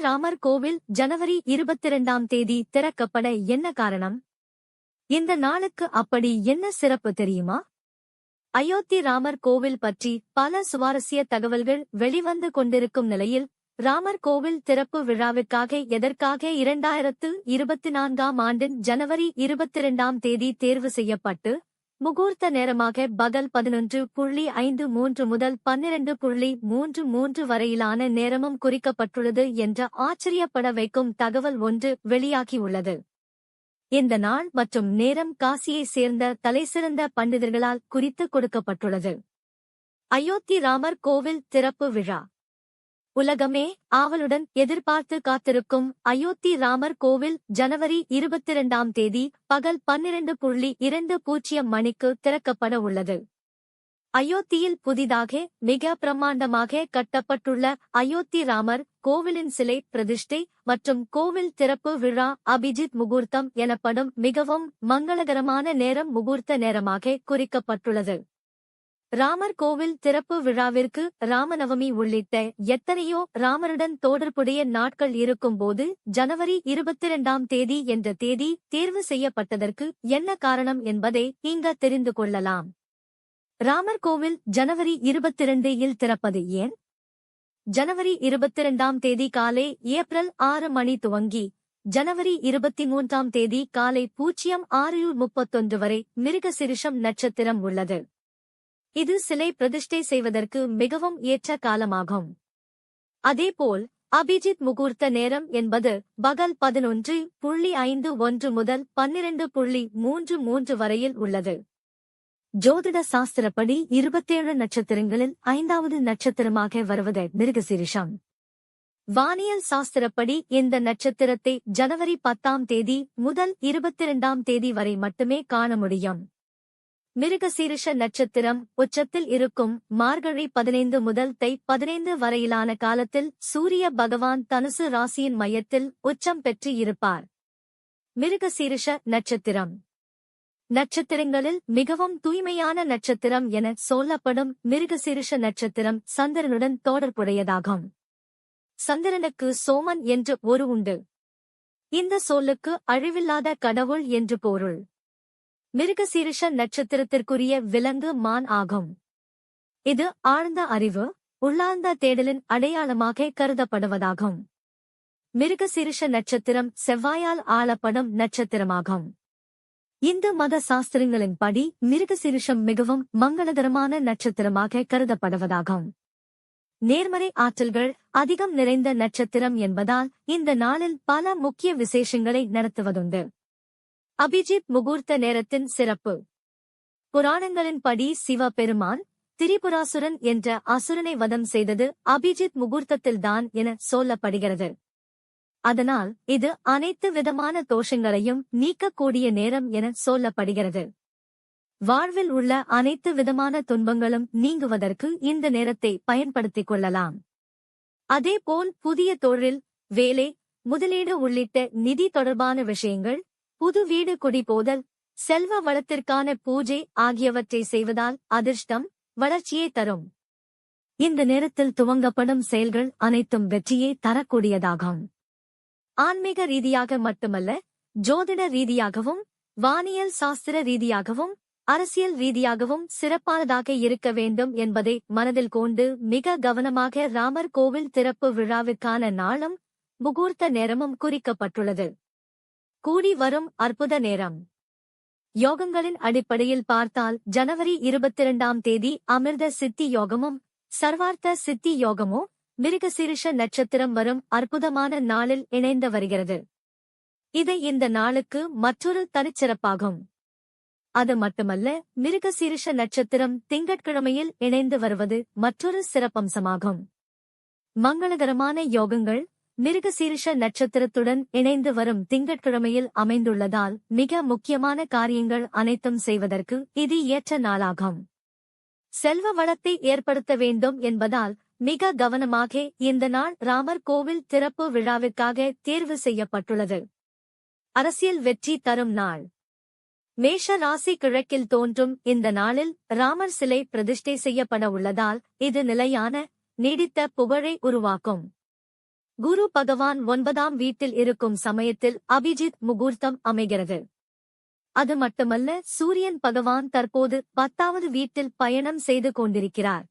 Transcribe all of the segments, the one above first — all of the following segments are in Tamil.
ஸ்ரீராமர் கோவில் ஜனவரி இருபத்திரண்டாம் தேதி திறக்கப்பட என்ன காரணம்? இந்த நாளுக்கு அப்படி என்ன சிறப்பு தெரியுமா? அயோத்தி ராமர் கோவில் பற்றி பல சுவாரஸ்ய தகவல்கள் வெளிவந்து கொண்டிருக்கும் நிலையில் ராமர் கோவில் திறப்பு விழாவிற்காக எதற்காக இரண்டாயிரத்து இருபத்தி நான்காம் ஆண்டின் ஜனவரி இருபத்திரண்டாம் தேதி தேர்வு செய்யப்பட்டு முகூர்த்த நேரமாக பகல் பதினொன்று புள்ளி ஐந்து மூன்று முதல் பன்னிரண்டு புள்ளி மூன்று மூன்று வரையிலான நேரமும் குறிக்கப்பட்டுள்ளது என்ற ஆச்சரியப்பட வைக்கும் தகவல் ஒன்று வெளியாகியுள்ளது. இந்த நாள் மற்றும் நேரம் காசியைச் சேர்ந்த தலைசிறந்த பண்டிதர்களால் குறித்து கொடுக்கப்பட்டுள்ளது. அயோத்தி ராமர் கோவில் திறப்பு விழா. உலகமே ஆவலுடன் எதிர்பார்த்து காத்திருக்கும் அயோத்தி ராமர் கோவில் ஜனவரி இருபத்திரண்டாம் தேதி பகல் பன்னிரண்டு புள்ளி இரண்டு பூஜ்ஜியம் மணிக்கு திறக்கப்பட உள்ளது. அயோத்தியில் புதிதாக மிக பிரம்மாண்டமாக கட்டப்பட்டுள்ள அயோத்தி ராமர் கோவிலின் சிலை பிரதிஷ்டை மற்றும் கோவில் திறப்பு விழா அபிஜித் முகூர்த்தம் எனப்படும் மிகவும் மங்களகரமான நேரம் முகூர்த்த நேரமாக குறிக்கப்பட்டுள்ளது. ராமர் கோவில் திறப்பு விழாவிற்கு ராமநவமி உள்ளிட்ட எத்தனையோ ராமருடன் தொடர்புடைய நாட்கள் இருக்கும்போது ஜனவரி இருபத்திரண்டாம் தேதி என்ற தேதி தேர்வு செய்யப்பட்டதற்கு என்ன காரணம் என்பதை இங்க தெரிந்து கொள்ளலாம். ராமர் கோவில் ஜனவரி இருபத்திரண்டு இல் திறப்பது ஏன்? ஜனவரி இருபத்திரண்டாம் தேதி காலை ஏப்ரல் ஆறு மணி துவங்கி ஜனவரி இருபத்தி மூன்றாம் தேதி காலை பூஜ்ஜியம் ஆறு முப்பத்தொன்று வரை மிருகசிரிஷம் நட்சத்திரம் உள்ளது. இது சிலை பிரதிஷ்டை செய்வதற்கு மிகவும் ஏற்ற காலமாகும். அதேபோல் அபிஜித் முகூர்த்த நேரம் என்பது பகல் பதினொன்று புள்ளி ஐந்து ஒன்று முதல் பன்னிரண்டு புள்ளி மூன்று மூன்று வரையில் உள்ளது. ஜோதிட சாஸ்திரப்படி இருபத்தேழு நட்சத்திரங்களில் ஐந்தாவது நட்சத்திரமாக வருவது மிருகசிரிஷம். வானியல் சாஸ்திரப்படி இந்த நட்சத்திரத்தை ஜனவரி பத்தாம் தேதி முதல் இருபத்திரண்டாம் தேதி வரை மட்டுமே காண முடியும். மிருகசீரிஷ நட்சத்திரம் உச்சத்தில் இருக்கும் மார்கழி பதினைந்து முதல் தை பதினைந்து வரையிலான காலத்தில் சூரிய பகவான் தனுசு ராசியின் மையத்தில் உச்சம் பெற்று இருப்பார். மிருகசீரிஷ நட்சத்திரம். நட்சத்திரங்களில் மிகவும் தூய்மையான நட்சத்திரம் என சொல்லப்படும் மிருகசீரிஷ நட்சத்திரம் சந்திரனுடன் தொடர்புடையதாகும். சந்திரனுக்கு சோமன் என்று ஒரு உண்டு. இந்த சொல்லுக்கு அழிவில்லாத கடவுள் என்று பொருள். மிருகசீரிஷ நட்சத்திரத்திற்குரிய விலங்கு மான் ஆகும். இது ஆழ்ந்த அறிவு உள்ளார்ந்த தேடலின் அடையாளமாக கருதப்படுவதாகும். மிருகசீரிஷ நட்சத்திரம் செவ்வாயால் ஆளப்படும் நட்சத்திரமாகும். இந்து மத சாஸ்திரங்களின்படி மிருகசீரிஷம் மிகவும் மங்களகரமான நட்சத்திரமாக கருதப்படுவதாகும். நேர்மறை ஆற்றல்கள் அதிகம் நிறைந்த நட்சத்திரம் என்பதால் இந்த நாளில் பல முக்கிய விசேஷங்களை நடத்துவதுண்டு. அபிஜித் முகூர்த்த நேரத்தின் சிறப்பு. புராணங்களின்படி சிவ பெருமான் திரிபுராசுரன் என்ற அசுரனை வதம் செய்தது அபிஜித் முகூர்த்தத்தில்தான் என சொல்லப்படுகிறது. அதனால் இது அனைத்து விதமான தோஷங்களையும் நீக்கக்கூடிய நேரம் என சொல்லப்படுகிறது. வாழ்வில் உள்ள அனைத்து விதமான துன்பங்களும் நீங்குவதற்கு இந்த நேரத்தை பயன்படுத்திக் கொள்ளலாம். அதேபோல் புதிய தொழில் வேலை முதலீடு உள்ளிட்ட நிதி தொடர்பான விஷயங்கள் புது வீடு குடிபோதல் செல்வ வளத்திற்கான பூஜை ஆகியவற்றை செய்வதால் அதிர்ஷ்டம் வளர்ச்சியை தரும். இந்த நேரத்தில் துவங்கப்படும் செயல்கள் அனைத்தும் வெற்றியை தரக்கூடியதாகும். ஆன்மீக ரீதியாக மட்டுமல்ல ஜோதிட ரீதியாகவும் வானியல் சாஸ்திர ரீதியாகவும் அரசியல் ரீதியாகவும் சிறப்பானதாக இருக்க வேண்டும் என்பதை மனதில் கொண்டு மிக கவனமாக ராமர் கோவில் திறப்பு விழாவிற்கான நாளும் முகூர்த்த நேரமும் குறிக்கப்பட்டுள்ளது. கூடி வரும் அற்புத நேரம். யோகங்களின் அடிப்படையில் பார்த்தால் ஜனவரி இருபத்திரண்டாம் தேதி அமிர்த சித்தி யோகமும் சர்வார்த்த சித்தி யோகமும் மிருகசீரிஷ நட்சத்திரம் வரும் அற்புதமான நாளில் இணைந்து வருகிறது. இது இந்த நாளுக்கு மற்றொரு தனிச்சிறப்பாகும். அது மட்டுமல்ல மிருகசீரிஷ நட்சத்திரம் திங்கட்கிழமையில் இணைந்து வருவது மற்றொரு சிறப்பம்சமாகும். மங்களகரமான யோகங்கள் மிருகசீரிஷ நட்சத்திரத்துடன் இணைந்து வரும் திங்கட்கிழமையில் அமைந்துள்ளதால் மிக முக்கியமான காரியங்கள் அனைத்தும் செய்வதற்கு இது ஏற்ற நாளாகும். செல்வ வளத்தை ஏற்படுத்த வேண்டும் என்பதால் மிக கவனமாக இந்த நாள் ராமர் கோவில் திறப்பு விழாவிற்காக தேர்வு செய்யப்பட்டுள்ளது. அரசியல் வெற்றி தரும் நாள். மேஷ ராசி கிழக்கில் தோன்றும் இந்த நாளில் ராமர் சிலை பிரதிஷ்டை செய்யப்பட உள்ளதால் இது நிலையான நீடித்த புகழை உருவாக்கும். குரு பகவான் ஒன்பதாம் வீட்டில் இருக்கும் சமயத்தில் அபிஜித் முகூர்த்தம் அமைகிறது. அது மட்டுமல்ல சூரியன் பகவான் தற்போது பத்தாவது வீட்டில் பயணம் செய்து கொண்டிருக்கிறார்.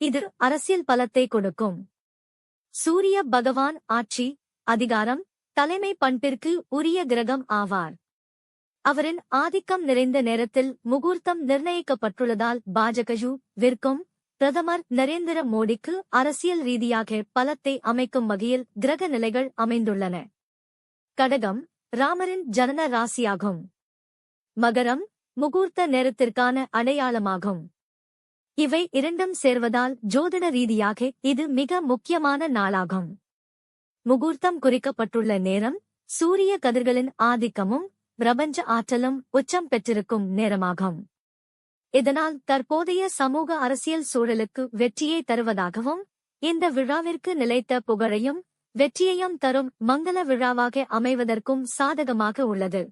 இது அரசியல் பலத்தை கொடுக்கும். சூரிய பகவான் ஆட்சி அதிகாரம் தலைமை பண்பிற்கு உரிய கிரகம் ஆவார். அவரின் ஆதிக்கம் நிறைந்த நேரத்தில் முகூர்த்தம் நிர்ணயிக்கப்பட்டுள்ளதால் பாஜகஜு விற்கும் பிரதமர் நரேந்திர மோடிக்கு அரசியல் ரீதியாக பலத்தை அமைக்கும் வகையில் கிரக நிலைகள் அமைந்துள்ளன. கடகம் ராமரின் ஜனன ராசியாகும். மகரம் முகூர்த்த நேரத்திற்கான அடையாளமாகும். இவை இரண்டும் சேர்வதால் ஜோதிட ரீதியாக இது மிக முக்கியமான நாளாகும். முகூர்த்தம் குறிக்கப்பட்டுள்ள நேரம் சூரிய கதிர்களின் ஆதிக்கமும் பிரபஞ்ச ஆற்றலும் உச்சம் பெற்றிருக்கும் நேரமாகும். இதனால் தற்போதைய சமூக அரசியல் சூழலுக்கு வெற்றியை தருவதாகவும் இந்த விழாவிற்கு நிலைத்த புகழையும் வெற்றியையும் தரும் மங்கள விழாவாக அமைவதற்கும் சாதகமாக உள்ளது.